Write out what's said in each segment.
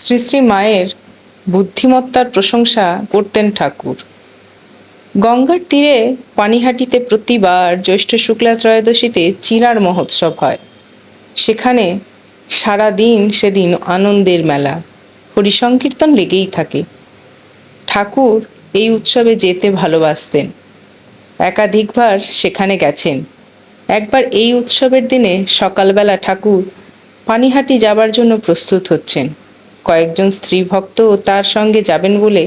শ্রী শ্রী মায়ের বুদ্ধিমত্তার প্রশংসা করতেন ঠাকুর। গঙ্গার তীরে পানিহাটিতে প্রতিবার জ্যৈষ্ঠ শুক্লা ত্রয়োদশীতে চিনার মহোৎসব হয়। সেখানে সারা দিন সেদিন আনন্দের মেলা, হরিসংকীর্তন লেগেই থাকে। ঠাকুর এই উৎসবে যেতে ভালোবাসতেন। একাধিকবার সেখানে গেছেন। একবার এই উৎসবের দিনে সকালবেলা ঠাকুর পানিহাটি যাবার জন্য প্রস্তুত হচ্ছেন। কয়েকজন স্ত্রী ভক্তও তার সঙ্গে যাবেন বলে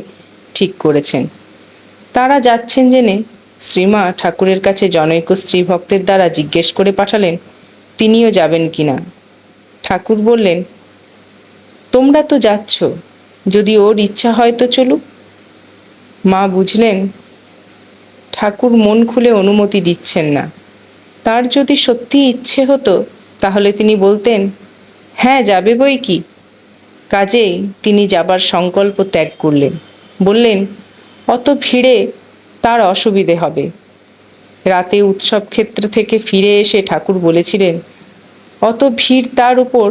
ঠিক করেছেন। তারা যাচ্ছেন জেনে শ্রীমা ঠাকুরের কাছে জনৈক স্ত্রী ভক্তের দ্বারা জিজ্ঞেস করে পাঠালেন, তিনিও যাবেন কিনা ঠাকুর বললেন, তোমরা তো যাচ্ছ, যদি ওর ইচ্ছা হয় তো চলুক মা বুঝলেন, ঠাকুর মন খুলে অনুমতি দিচ্ছেন না। তার যদি সত্যি ইচ্ছে হতো, তাহলে তিনি বলতেন হ্যাঁ যাবে বই কি কাজেই তিনি যাবার সংকল্প ত্যাগ করলেন। বললেন, অত ভিড়ে তার অসুবিধে হবে। রাতে উৎসব ক্ষেত্র থেকে ফিরে এসে ঠাকুর বলেছিলেন, অত ভিড় তার উপর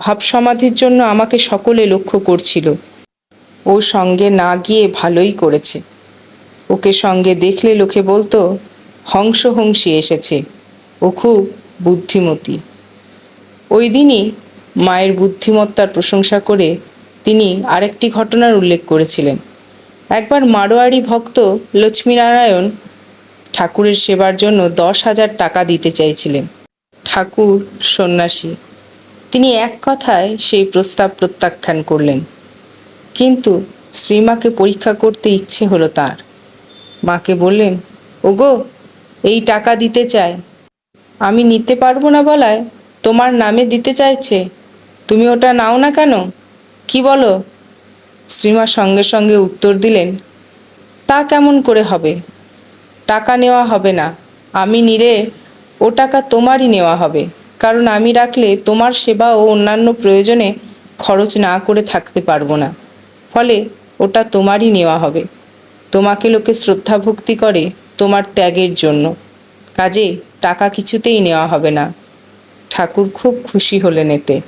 ভাবসমাধির জন্য আমাকে সকলে লক্ষ্য করছিল। ও সঙ্গে না গিয়ে ভালোই করেছে। ওকে সঙ্গে দেখলে লোকে বলতো, হংসহংসী এসেছে। ও খুব বুদ্ধিমতী। ওই দিনই মায়ের বুদ্ধিমত্তার প্রশংসা করে তিনি আরেকটি ঘটনার উল্লেখ করেছিলেন। একবার মারোয়ারি ভক্ত লক্ষ্মীনারায়ণ ঠাকুরের সেবার জন্য দশ হাজার টাকা দিতে চাইছিলেন। ঠাকুর সন্ন্যাসী, তিনি এক কথায় সেই প্রস্তাব প্রত্যাখ্যান করলেন। কিন্তু শ্রীমাকে পরীক্ষা করতে ইচ্ছে হলো তার। মাকে বললেন, ওগো, এই টাকা দিতে চায়। আমি নিতে পারব না বলায় তোমার নামে দিতে চাইছে। তুমি ওটা নাও না কেন? কি বলো? শ্রীমা সঙ্গে সঙ্গে উত্তর দিলেন, তা কেমন করে হবে? টাকা নেওয়া হবে না। আমি নিলে ও টাকা তোমারই নেওয়া হবে। কারণ আমি রাখলে তোমার সেবা ও অন্যান্য প্রয়োজনে খরচ না করে থাকতে পারব না। ফলে ওটা তোমারই নেওয়া হবে। তোমাকে লোকে শ্রদ্ধা ভক্তি করে তোমার ত্যাগের জন্য। কাজে টাকা কিছুতেই নেওয়া হবে না। ঠাকুর খুব খুশি হলেন এতে।